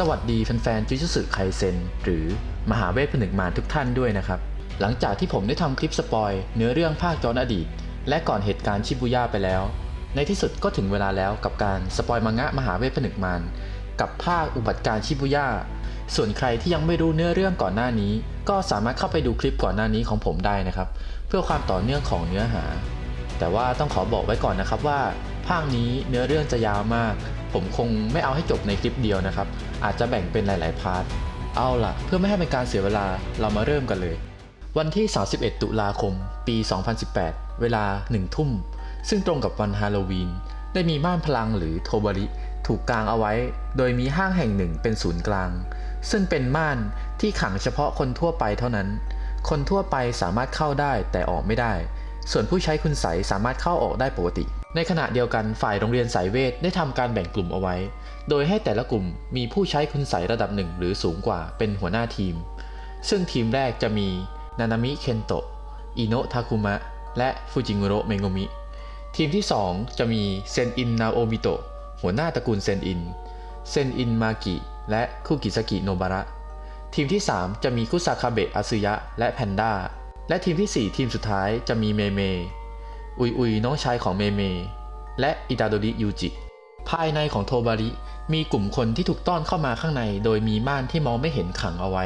สวัสดีแฟนๆจูจูสึไคเซนหรือมหาเวทผนึกมารทุกท่านด้วยนะครับ หลังจากที่ผมได้ทำคลิปสปอยเนื้อเรื่องภาคย้อนอดีต และก่อนเหตุการณ์ชิบุย่าไปแล้ว ในที่สุดก็ถึงเวลาแล้วกับการสปอยมังงะมหาเวทผนึกมารกับภาคอุบัติการณ์ชิบุย่าส่วนใครที่ยังไม่รู้เนื้อเรื่องก่อนหน้านี้ ก็สามารถเข้าไปดูคลิปก่อนหน้านี้ของผมได้นะครับ เพื่อความต่อเนื่องของเนื้อหา แต่ว่าต้องขอบอกไว้ก่อนนะครับว่า ภาคนี้เนื้อเรื่องจะยาวมาก ผมคงไม่เอาให้จบในคลิปเดียวนะครับ อาจจะแบ่งเป็นหลาย ๆ พาร์ท เอาล่ะ เพื่อไม่ให้เป็นการเสียเวลาเรามาเริ่มกันเลย วันที่ 31 ตุลาคม ปี 2018 เวลา 1 ทุ่ม ซึ่งตรงกับวันฮาโลวีน ได้มีม่านพลังหรือโทบาริถูกกางเอาไว้ โดยมีห้างแห่งหนึ่งเป็นศูนย์กลาง ซึ่งเป็นม่านที่ขังเฉพาะคนทั่วไปเท่านั้น คนทั่วไปสามารถเข้าได้แต่ออกไม่ได้ ส่วนผู้ใช้คุณใสยสามารถเข้าออกได้ปกติ ในขณะเดียวกันฝ่ายโรงเรียนสายเวทได้ทำการแบ่งกลุ่มเอาไว้ โดยให้แต่ละกลุ่มมีผู้ใช้คุณใสยระดับหนึ่งหรือสูงกว่าเป็นหัวหน้าทีม ซึ่งทีมแรกจะมีนานามิเคนโตะอิโนะทาคุมะ และฟูจิงุโระเมงโงมิ ทีมที่ 2 จะมีเซนอินนาโอมิโตะหัวหน้าตระกูลเซนอิน เซนอินมากิ และคุกิสกิโนบาระ ทีมที่ 3 จะมีคุซาคาเบะอาซึยะ และแพนด้า และทีมที่ 4 ทีมสุดท้ายจะมีเมเม อุยอุยน้องชายของเมเม และอิตาโดริยูจิ ภายในของโทบาริมีกลุ่มคนที่ถูกต้อนเข้ามาข้างใน โดยมีม่านที่มองไม่เห็นขังเอาไว้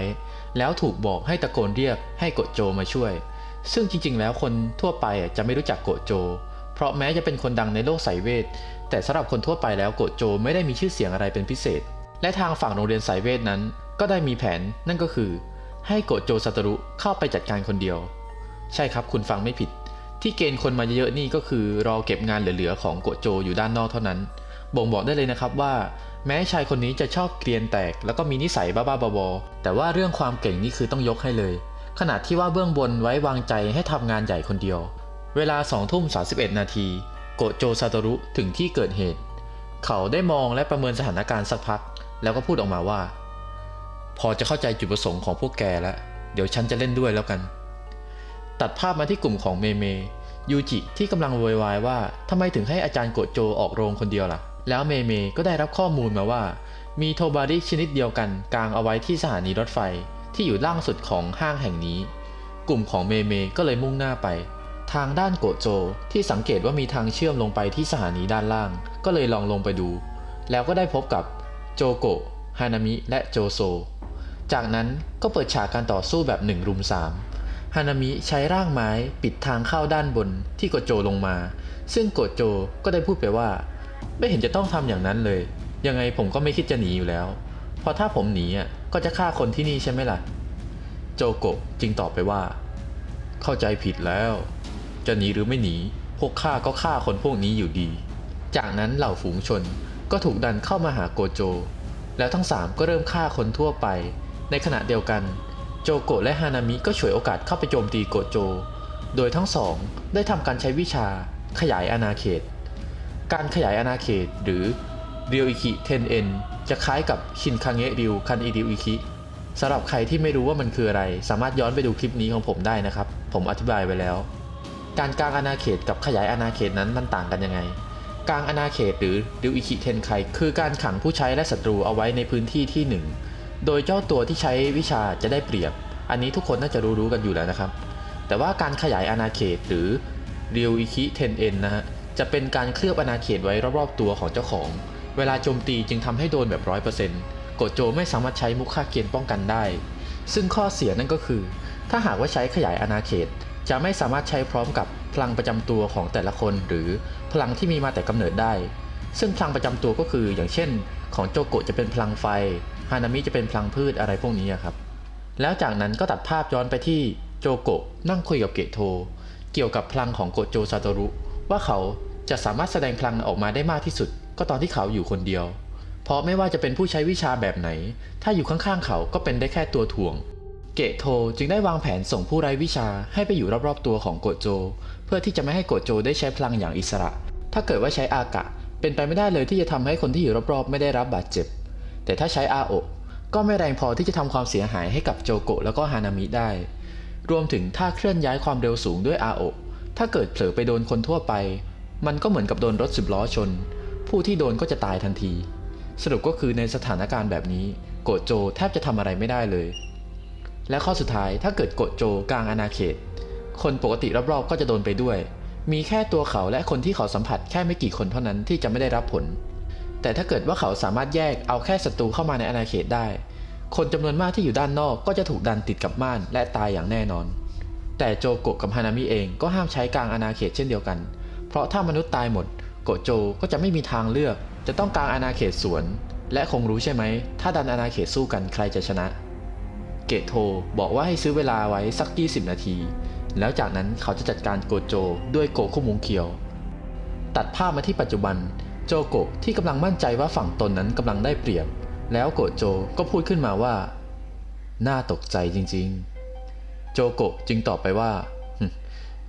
แล้วถูกบอกให้ตะโกนเรียกให้โกโจมาช่วย ซึ่งจริงๆ แล้วคนทั่วไปจะไม่รู้จักโกโจ เพราะแม้จะเป็นคนดังในโลกสายเวท แต่สำหรับคนทั่วไปแล้วโกโจไม่ได้มีชื่อเสียงอะไรเป็นพิเศษ และทางฝั่งโรงเรียนสายเวทนั้น ก็ได้มีแผนนั่นก็คือ ให้โกโจซาตรุเข้าไปจัดการคนเดียว ใช่ครับคุณฟังไม่ผิด ที่เกณฑ์คนมาเยอะๆนี่ก็คือรอเก็บงานเหลือๆของโกโจอยู่ด้านนอกเท่านั้น บ่งบอกได้เลยนะครับว่า แม้ชายคนนี้จะชอบเกรียนแตก แล้วก็มีนิสัยบ้าๆบอๆแต่ว่าเรื่องความเก่งนี่คือต้องยกให้เลย ขนาดที่ว่าเบื้องบนไว้วางใจให้ทำงานใหญ่คนเดียว เวลา2ทุ่ม31 นาทีโกโจซาโตรุถึงที่เกิดเหตุ เขาได้มองและประเมินสถานการณ์สักพัก แล้วก็พูดออกมาว่า พอจะเข้าใจจุดประสงค์ของพวกแกแล้วเดี๋ยวฉันจะเล่นด้วยแล้วกันตัดภาพมาที่กลุ่มของเมเม ยูจิที่กำลังโวยวายว่าทำไมถึงให้อาจารย์โกโจออกโรงคนเดียวล่ะ แล้วเมเมก็ได้รับข้อมูลมาว่า มีโทบาริชนิดเดียวกันกางเอาไว้ที่สถานีรถไฟที่อยู่ล่างสุดของห้างแห่งนี้ กลุ่มของเมเมก็เลยมุ่งหน้าไป ทางด้านโกโจที่สังเกตว่ามีทางเชื่อมลงไปที่สถานีด้านล่าง ก็เลยลองลงไปดู แล้วก็ได้พบกับโจโกะฮานามิและโจโซ จากนั้นก็เปิดฉากการต่อสู้แบบ1รุม3 ฮานามิใช้ร่างไม้ปิดทางเข้าด้านบนที่โกโจลงมา ซึ่งโกโจก็ได้พูดไปว่า ไม่เห็นจะต้องทำอย่างนั้นเลย ยังไงผมก็ไม่คิดจะหนีอยู่แล้ว เพราะถ้าผมหนีอะก็จะฆ่าคนที่นี่ใช่ไหมล่ะ โจโกะจึงตอบไปว่า เข้าใจผิดแล้ว จะหนีหรือไม่หนี พวกข้าก็ฆ่าคนพวกนี้อยู่ดี จากนั้นเหล่าฝูงชนก็ถูกดันเข้ามาหาโกโจ แล้วทั้งสามก็เริ่มฆ่าคนทั่วไป ในขณะเดียวกัน โจโกะและฮานามิก็ฉวยโอกาสเข้าไปโจมตีโกโจ โดยทั้งสองได้ทำการใช้วิชาขยายอาณาเขต การขยายอาณาเขตหรือเรียวอิคิเทนเอ็นจะคล้ายกับชินคังเงะริวคันอิริวอิคิสำหรับใครที่ไม่รู้ว่ามันคืออะไร สามารถย้อนไปดูคลิปนี้ของผมได้นะครับ ผมอธิบายไว้แล้ว การกางอาณาเขตกับขยายอาณาเขตนั้นมันต่างกันยังไงกางอาณาเขตหรือริวอิคิเทนไคคือการขังผู้ใช้และศัตรูเอาไว้ในพื้นที่ที่หนึ่ง โดยเจ้าตัวที่ใช้วิชาจะได้เปรียบ อันนี้ทุกคนน่าจะรู้รู้ๆกันอยู่แล้วนะครับ แต่ว่าการขยายอาณาเขตหรือเรียวอิคิเทนเอ็นนะฮะ จะเป็นการเคลือบอาณาเขตไว้รอบๆตัวของเจ้าของ เวลาโจมตีจึงทำให้โดนแบบร้อยเปอร์เซ็นต์โกโจไม่สามารถใช้มุกฆ่าเกียนป้องกันได้ ซึ่งข้อเสียนั่นก็คือ ถ้าหากว่าใช้ขยายอาณาเขต จะไม่สามารถใช้พร้อมกับพลังประจำตัวของแต่ละคน หรือพลังที่มีมาแต่กำเนิดได้ ซึ่งพลังประจำตัวก็คือ อย่างเช่น ของโจโกะจะเป็นพลังไฟ ฮานามิจะเป็นพลังพืชอะไรพวกนี้ครับ แล้วจากนั้นก็ตัดภาพย้อนไปที่โจโกะนั่งคุยกับเกโท เกี่ยวกับพลังของโกโจซาโตรุ ว่าเขาจะสามารถแสดงพลังออกมาได้มากที่สุด ก็ตอนที่เขาอยู่คนเดียว เพราะไม่ว่าจะเป็นผู้ใช้วิชาแบบไหน ถ้าอยู่ข้างๆเขาก็เป็นได้แค่ตัวถ่วง เกโทจึงได้วางแผนส่งผู้ไร้วิชาให้ไปอยู่รอบๆตัวของโกโจ เพื่อที่จะไม่ให้โกโจได้ใช้พลังอย่างอิสระ ถ้าเกิดว่าใช้อากะ เป็นไปไม่ได้เลยที่จะทำให้คนที่อยู่รอบๆ ไม่ได้รับบาดเจ็บ แต่ถ้าใช้อาโอก็ไม่แรงพอที่จะทำความเสียหายให้กับโจโกะแล้วก็ฮานามิได้ รวมถึงถ้าเคลื่อนย้ายความเร็วสูงด้วยอาโอถ้าเกิดเผลอไปโดนคนทั่วไป มันก็เหมือนกับโดนรถสิบล้อชน ผู้ที่โดนก็จะตายทันที สรุปก็คือในสถานการณ์แบบนี้ โกโจแทบจะทำอะไรไม่ได้เลย และข้อสุดท้ายถ้าเกิดโกโจกลางอาณาเขต คนปกติรอบๆก็จะโดนไปด้วย มีแค่ตัวเขาและคนที่เขาสัมผัสแค่ไม่กี่คนเท่านั้นที่จะไม่ได้รับผล แต่ถ้าเกิดว่าเขาสามารถแยกเอาแค่ศัตรูเข้ามาในอาณาเขตได้ คนจำนวนมากที่อยู่ด้านนอกก็จะถูกดันติดกับม่านและตายอย่างแน่นอน แต่โจโกะกับฮานามิเองก็ห้ามใช้กลางอาณาเขตเช่นเดียวกัน เพราะถ้ามนุษย์ตายหมด โกโจก็จะไม่มีทางเลือก จะต้องกลางอาณาเขตสวน และคงรู้ใช่ไหม ถ้าดันอาณาเขตสู้กันใครจะชนะ เกตโทบอกว่าให้ซื้อเวลาไว้สัก 20 นาที แล้วจากนั้นเขาจะจัดการโกโจด้วยโกคุมุงเคียว ตัดภาพมาที่ปัจจุบัน โจโกะที่กำลังมั่นใจว่าฝั่งตนนั้นกำลังได้เปรียบ แล้วโกโจก็พูดขึ้นมาว่า น่าตกใจจริงๆ โจโกะจึงตอบไปว่า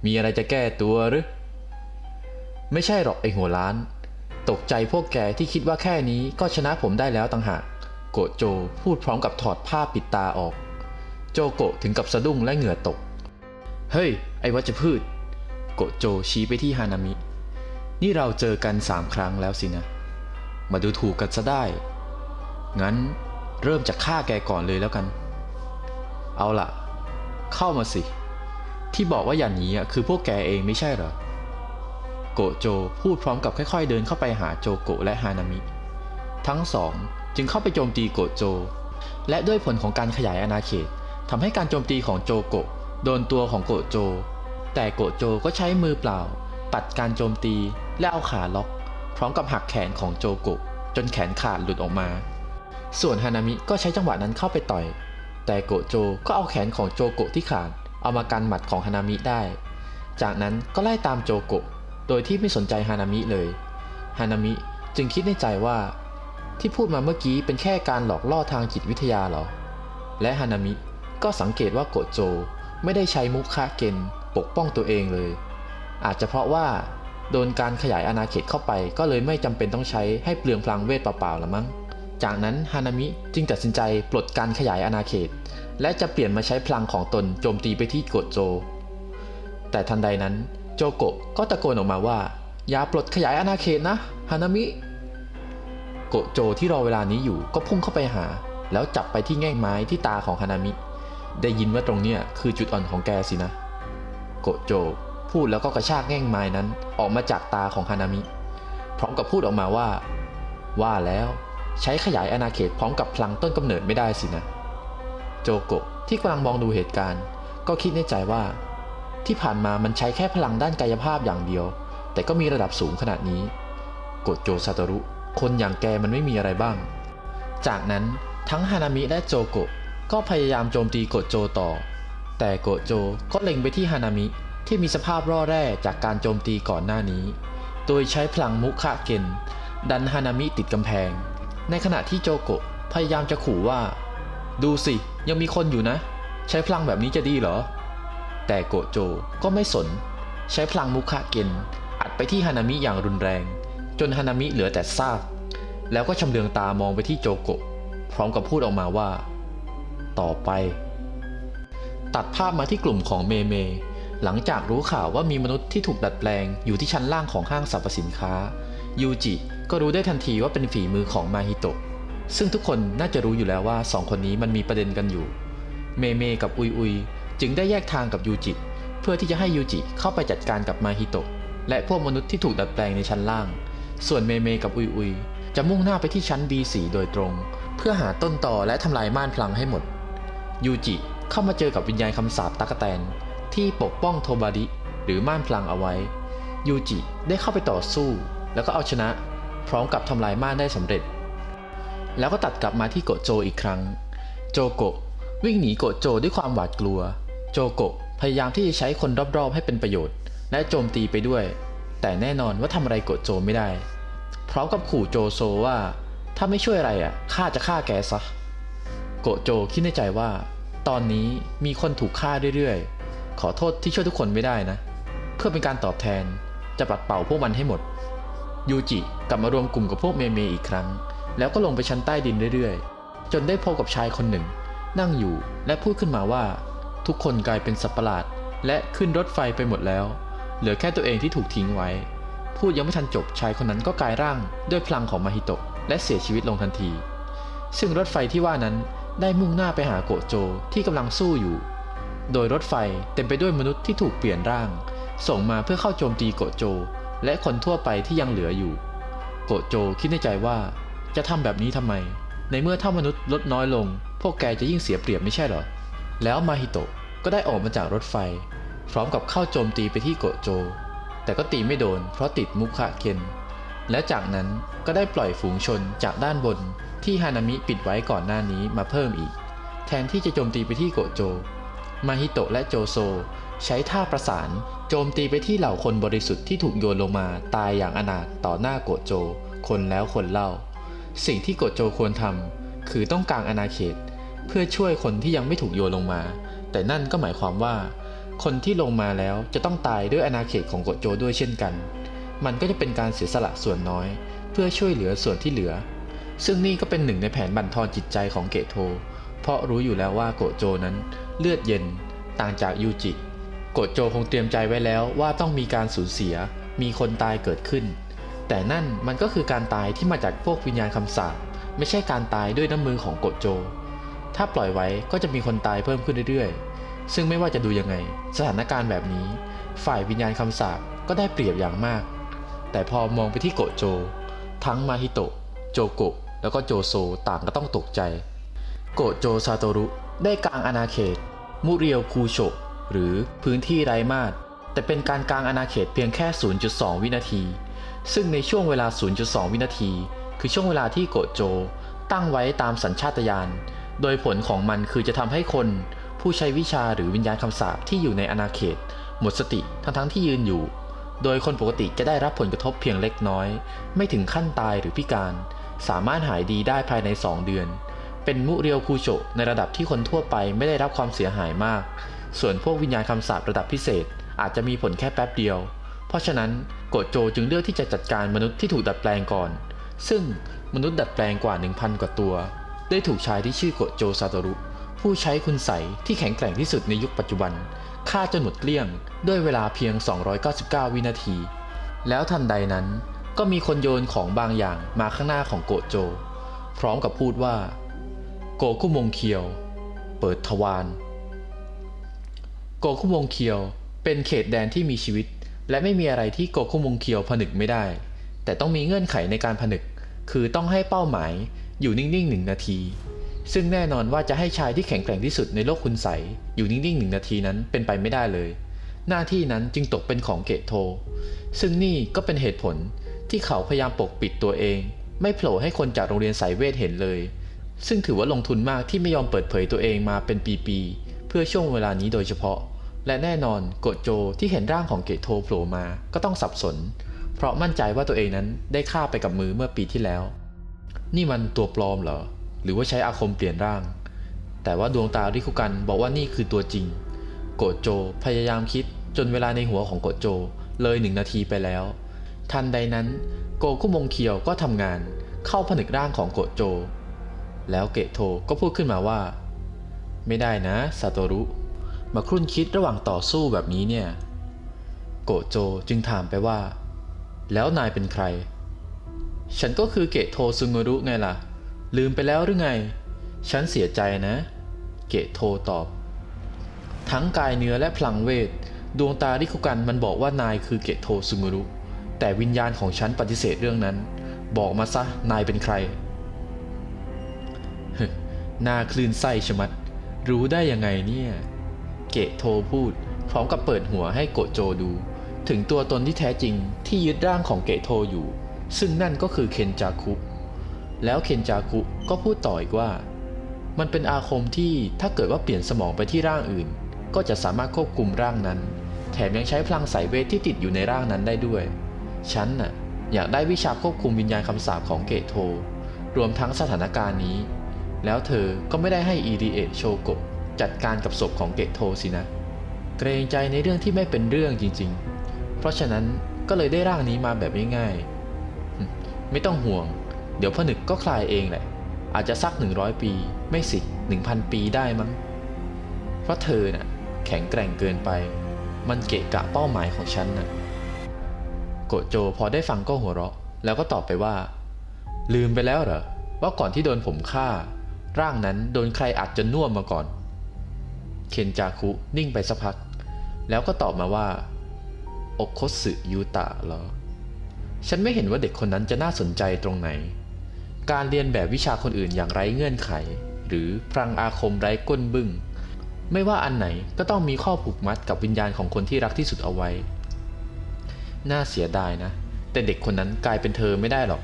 มีอะไรจะแก้ตัวหรือ ไม่ใช่หรอกไอหัวล้าน ตกใจพวกแกที่คิดว่าแค่นี้ก็ชนะผมได้แล้วต่างหาก โกโจพูดพร้อมกับถอดผ้าปิดตาออก โจโกะถึงกับสะดุ้งและเหงื่อตก เฮ้ย ไอวัชพืช โกโจชี้ไปที่ฮานามิ นี่เราเจอกันสามครั้งแล้วสินะ มาดูถูกกันซะได้ งั้นเริ่มจากฆ่าแกก่อนเลยแล้วกัน เอาล่ะ เข้ามาสิ ที่บอกว่าอย่าหนีอะคือพวกแกเองไม่ใช่เหรอ โกโจพูดพร้อมกับค่อย ๆ เดินเข้าไปหาโจโกะและฮานามิ ทั้งสองจึงเข้าไปโจมตีโกโจ และด้วยผลของการขยายอาณาเขตทำให้การโจมตีของโจโกะโดนตัวของโกโจ แต่โกโจก็ใช้มือเปล่า ปัดการโจมตีและเอาขาล็อก พร้อมกับหักแขนของโจโกะจนแขนขาดหลุดออกมา ส่วนฮานามิก็ใช้จังหวะนั้นเข้าไปต่อย แต่โกโจก็เอาแขนของโจโกะที่ขาด เอามากันหมัดของฮานามิได้ จากนั้นก็ไล่ตามโจโกะโดยที่ไม่สนใจฮานามิเลยฮานามิจึงคิดในใจว่า ที่พูดมาเมื่อกี้เป็นแค่การหลอกล่อทางจิตวิทยาเหรอ และฮานามิก็สังเกตว่าโกโจไม่ได้ใช้มุกคาเกนปกป้องตัวเองเลย อาจจะเพราะว่าโดนการขยายอาณาเขตเข้าไปก็เลยไม่จำเป็นต้องใช้ให้เปลืองพลังเวทเปล่าๆละมั้ง จากนั้นฮานามิจึงตัดสินใจปลดการขยายอาณาเขต และจะเปลี่ยนมาใช้พลังของตนโจมตีไปที่โกโจ แต่ทันใดนั้นโจโกะก็ตะโกนออกมาว่า อย่าปลดขยายอาณาเขตนะฮานามิ โกโจที่รอเวลานี้อยู่ก็พุ่งเข้าไปหา แล้วจับไปที่แง่งไม้ที่ตาของฮานามิ ได้ยินว่าตรงเนี้ยคือจุดอ่อนของแกสินะ โกโจ พูดแล้วก็กระชากแง่งไม้นั้นออกมาจากตาของฮานามิ พร้อมกับพูดออกมาว่า ว่าแล้วใช้ขยายอาณาเขตพร้อมกับพลังต้นกำเนิดไม่ได้สินะ โจโกะที่กำลังมองดูเหตุการณ์ ก็คิดในใจว่า ที่ผ่านมามันใช้แค่พลังด้านกายภาพอย่างเดียว แต่ก็มีระดับสูงขนาดนี้โกโจซาตรุ คนอย่างแกมันไม่มีอะไรบ้าง จากนั้นทั้งฮานามิและโจโกะก็พยายามโจมตีโกโจต่อ แต่โกโจก็เล็งไปที่ฮานามิ ที่มีสภาพร่อแร่จากการโจมตีก่อนหน้านี้ โดยใช้พลังมุคะเกนดันฮานามิติดกำแพง ในขณะที่โจโกะพยายามจะขู่ว่า ดูสิยังมีคนอยู่นะ ใช้พลังแบบนี้จะดีเหรอ แต่โกโจก็ไม่สน ใช้พลังมุคะเกนอัดไปที่ฮานามิอย่างรุนแรง จนฮานามิเหลือแต่ซากแล้วก็ชำเลืองตามองไปที่โจโกะ พร้อมกับพูดออกมาว่า ต่อไป ตัดภาพมาที่กลุ่มของเมเม หลังจากรู้ข่าวว่ามีมนุษย์ที่ถูกดัดแปลงอยู่ที่ชั้นล่างของห้างสรรพสินค้า ยูจิก็รู้ได้ทันทีว่าเป็นฝีมือของมาฮิโตะ ซึ่งทุกคนน่าจะรู้อยู่แล้วว่าสองคนนี้มันมีประเด็นกันอยู่ เมเมกับอุยอุยจึงได้แยกทางกับยูจิ เพื่อที่จะให้ยูจิเข้าไปจัดการกับมาฮิโตะและพวกมนุษย์ที่ถูกดัดแปลงในชั้นล่าง ส่วนเมเมกับอุยอุยจะมุ่งหน้าไปที่ชั้น B4 โดยตรง เพื่อหาต้นต่อและทำลายม่านพลังให้หมด ยูจิเข้ามาเจอกับวิญญาณคำสาปตักแตน ที่ปกป้องโทบาริหรือม่านพลังเอาไว้ ยูจิได้เข้าไปต่อสู้ แล้วก็เอาชนะ พร้อมกับทำลายม่านได้สำเร็จ แล้วก็ตัดกลับมาที่โกโจอีกครั้ง โจโกะวิ่งหนีโกโจด้วยความหวาดกลัว โจโกะพยายามที่จะใช้คนรอบๆ ให้เป็นประโยชน์ และโจมตีไปด้วย แต่แน่นอนว่าทำอะไรโกโจไม่ได้ พร้อมกับขู่โจโซว่า ถ้าไม่ช่วยอะไรอะข้าจะฆ่าแกซะโกโจคิดในใจว่า ตอนนี้มีคนถูกฆ่าเรื่อยๆ ขอโทษที่ช่วยทุกคนไม่ได้นะ เพื่อเป็นการตอบแทนจะปัดเป่าพวกมันให้หมด ยูจิกลับมารวมกลุ่มกับพวกเมเมอีกครั้ง แล้วก็ลงไปชั้นใต้ดินเรื่อยๆ จนได้พบกับชายคนหนึ่ง นั่งอยู่และพูดขึ้นมาว่า ทุกคนกลายเป็นสัตว์ประหลาด และขึ้นรถไฟไปหมดแล้ว เหลือแค่ตัวเองที่ถูกทิ้งไว้ พูดยังไม่ทันจบชายคนนั้นก็กลายร่างด้วยพลังของมาฮิโตะและเสียชีวิตลงทันที ซึ่งรถไฟที่ว่านั้นได้มุ่งหน้าไปหาโกโจที่กำลังสู้อยู่ โดยรถไฟเต็มไปด้วยมนุษย์ที่ถูกเปลี่ยนร่าง ส่งมาเพื่อเข้าโจมตีโกโจ และคนทั่วไปที่ยังเหลืออยู่ โกโจคิดในใจว่าจะทำแบบนี้ทำไม ในเมื่อถ้ามนุษย์ลดน้อยลง พวกแกจะยิ่งเสียเปรียบไม่ใช่หรอ แล้วมาฮิโตะก็ได้ออกมาจากรถไฟ พร้อมกับเข้าโจมตีไปที่โกโจ แต่ก็ตีไม่โดนเพราะติดมุคะเคนและจากนั้นก็ได้ปล่อยฝูงชนจากด้านบนที่ฮานามิปิดไว้ก่อนหน้านี้มาเพิ่มอีก แทนที่จะโจมตีไปที่โกโจ มาฮิโตะและโจโซ ใช้ท่าประสาน โจมตีไปที่เหล่าคนบริสุทธิ์ที่ถูกโยนลงมาตายอย่างอนาถต่อหน้าโกโจ คนแล้วคนเล่า สิ่งที่โกโจควรทำคือต้องกางอาณาเขต เพื่อช่วยคนที่ยังไม่ถูกโยนลงมา แต่นั่นก็หมายความว่า คนที่ลงมาแล้วจะต้องตายด้วยอาณาเขตของโกโจด้วยเช่นกัน มันก็จะเป็นการเสียสละส่วนน้อย เพื่อช่วยเหลือส่วนที่เหลือ ซึ่งนี่ก็เป็นหนึ่งในแผนบั่นทอนจิตใจของเกโทเพราะรู้อยู่แล้วว่าโกโจนั้น เลือดเย็น ต่างจากยูจิโกโจคงเตรียมใจไว้แล้วว่าต้องมีการสูญเสีย มีคนตายเกิดขึ้น แต่นั่นมันก็คือการตายที่มาจากพวกวิญญาณคำสาปไม่ใช่การตายด้วยน้ำมือของโกโจ ถ้าปล่อยไว้ก็จะมีคนตายเพิ่มขึ้นเรื่อยๆ ซึ่งไม่ว่าจะดูยังไง สถานการณ์แบบนี้ ฝ่ายวิญญาณคำสาปก็ได้เปรียบอย่างมาก แต่พอมองไปที่โกโจ ทั้งมาฮิโตะ โจโกะ แล้วก็โจโซต่างก็ต้องตกใจ โกโจซาโตรุได้กลางอาณาเขต มุเรียวคูโชหรือพื้นที่ไร้มาตรแต่เป็นการกลางอาณาเขตเพียงแค่ 0.2 วินาที ซึ่งในช่วงเวลา 0.2 วินาที คือช่วงเวลาที่โกโจ ตั้งไว้ตามสัญชาตญาณ โดยผลของมันคือจะทำให้คน ผู้ใช้วิชาหรือวิญญาณคำสาปที่อยู่ในอาณาเขต หมดสติทั้งๆที่ยืนอยู่ โดยคนปกติจะได้รับผลกระทบเพียงเล็กน้อย ไม่ถึงขั้นตายหรือพิการ สามารถหายดีได้ภายใน 2 เดือน เป็นมุเรียวคูโชในระดับที่คนทั่วไปไม่ได้รับความเสียหายมาก ส่วนพวกวิญญาณคำสาประดับพิเศษ อาจจะมีผลแค่แป๊บเดียว เพราะฉะนั้นโกโจจึงเลือกที่จะจัดการมนุษย์ที่ถูกดัดแปลงก่อน ซึ่งมนุษย์ดัดแปลงกว่า 1,000 กว่าตัว ได้ถูกชายที่ชื่อโกโจซาโตรุ ผู้ใช้คุณใสที่แข็งแกร่งที่สุดในยุคปัจจุบันฆ่าจนหมดเกลี้ยง ด้วยเวลาเพียง 299 วินาที แล้วทันใดนั้นก็มีคนโยนของบางอย่างมาข้างหน้าของโกโจ พร้อมกับพูดว่า โกคุมงเคียว เปิดทวารโกคุมงเคียว เป็นเขตแดนที่มีชีวิต และไม่มีอะไรที่โกคุมงเคียวผนึกไม่ได้ แต่ต้องมีเงื่อนไขในการผนึก คือต้องให้เป้าหมายอยู่นิ่งๆหนึ่งนาที ซึ่งแน่นอนว่าจะให้ชายที่แข็งแกร่งที่สุดในโลกคุณใสอยู่นิ่งๆหนึ่งนาทีนั้นเป็นไปไม่ได้เลย หน้าที่นั้นจึงตกเป็นของเกตโท ซึ่งนี่ก็เป็นเหตุผลที่เขาพยายามปกปิดตัวเอง ไม่โผล่ให้คนจากโรงเรียนสายเวทเห็นเลย ซึ่งถือว่าลงทุนมากที่ไม่ยอมเปิดเผยตัวเองมาเป็นปีๆ เพื่อช่วงเวลานี้โดยเฉพาะ และแน่นอนโกโจที่เห็นร่างของเกโทโผล่มาก็ต้องสับสน เพราะมั่นใจว่าตัวเองนั้นได้ฆ่าไปกับมือเมื่อปีที่แล้ว นี่มันตัวปลอมเหรอ หรือว่าใช้อาคมเปลี่ยนร่าง แต่ว่าดวงตาริคุกันบอกว่านี่คือตัวจริง โกโจพยายามคิดจนเวลาในหัวของโกโจเลยหนึ่งนาทีไปแล้ว ทันใดนั้น โกคุมงเคียวก็ทำงาน เข้าผนึกร่างของโกโจ แล้วเกะโทก็พูดขึ้นมาว่า ไม่ได้นะซาโตรุ มาครุ่นคิดระหว่างต่อสู้แบบนี้เนี่ย โกโจจึงถามไปว่า แล้วนายเป็นใคร ฉันก็คือเกะโทซุงรุไงล่ะ ลืมไปแล้วหรือไง ฉันเสียใจนะ เกะโทตอบ ทั้งกายเนื้อและพลังเวท ดวงตาริคุกันมันบอกว่านายคือเกะโทซุงรุแต่วิญญาณของฉันปฏิเสธเรื่องนั้น บอกมาซะนายเป็นใคร น้าคลื่นไส้ชะมัด รู้ได้ยังไงเนี่ย เกะโทพูด พร้อมกับเปิดหัวให้โกโจดู ถึงตัวตนที่แท้จริงที่ยึดร่างของเกะโทอยู่ ซึ่งนั่นก็คือเคนจาคุแล้วเคนจาคุก็พูดต่ออีกว่า มันเป็นอาคมที่ถ้าเกิดว่าเปลี่ยนสมองไปที่ร่างอื่น ก็จะสามารถควบคุมร่างนั้น แถมยังใช้พลังสายเวทที่ติดอยู่ในร่างนั้นได้ด้วย ฉันน่ะอยากได้วิชาควบคุมวิญญาณคำสาปของเกตโท รวมทั้งสถานการณ์นี้ แล้วเธอก็ไม่ได้ให้อีดีเอะโชโกะจัดการกับศพของเกตโทสินะ เกรงใจในเรื่องที่ไม่เป็นเรื่องจริง ๆ เพราะฉะนั้นก็เลยได้ร่างนี้มาแบบง่ายๆ ไม่ต้องห่วง เดี๋ยวผนึกก็คลายเองแหละ อาจจะสัก 100 ปี ไม่สิ 1,000 ปีได้มั้ง เพราะเธอน่ะแข็งแกร่งเกินไป มันเกะกะเป้าหมายของฉันน่ะโกโจพอได้ฟังก็หัวเราะ แล้วก็ตอบไปว่า ลืมไปแล้วเหรอว่าก่อนที่โดนผมฆ่า ร่างนั้นโดนใครอัดจนน่วมมาก่อน เคนจาคุนิ่งไปสักพัก แล้วก็ตอบมาว่าโอคสึยูตะเหรอ ฉันไม่เห็นว่าเด็กคนนั้นจะน่าสนใจตรงไหน การเรียนแบบวิชาคนอื่นอย่างไร้เงื่อนไข หรือพลังอาคมไร้ก้นบึ้ง ไม่ว่าอันไหนก็ต้องมีข้อผูกมัดกับวิญญาณของคนที่รักที่สุดเอาไว้ น่าเสียดายนะ แต่เด็กคนนั้นกลายเป็นเธอไม่ได้หรอก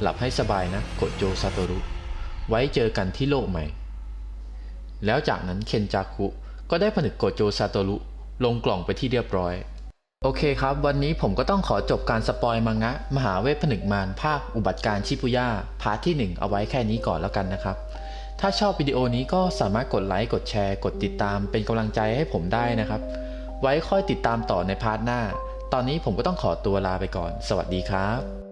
หลับให้สบายนะโกโจซาโตรุ ไว้เจอกันที่โลกใหม่ แล้วจากนั้นเคนจาคุก็ได้ผนึกโกโจซาโตรุลงกล่องไปที่เรียบร้อย โอเคครับ วันนี้ผมก็ต้องขอจบการสปอยมังงะ มหาเวทผนึกมารภาคอุบัติการชิปุย่าพาร์ทที่ 1 เอาไว้แค่นี้ก่อนแล้วกันนะครับ ถ้าชอบวิดีโอนี้ก็สามารถกดไลค์กดแชร์กดติดตามเป็นกำลังใจให้ผมได้นะครับ ไว้ค่อยติดตามต่อในพาร์ทหน้า ตอนนี้ผมก็ต้องขอตัวลาไปก่อน สวัสดีครับ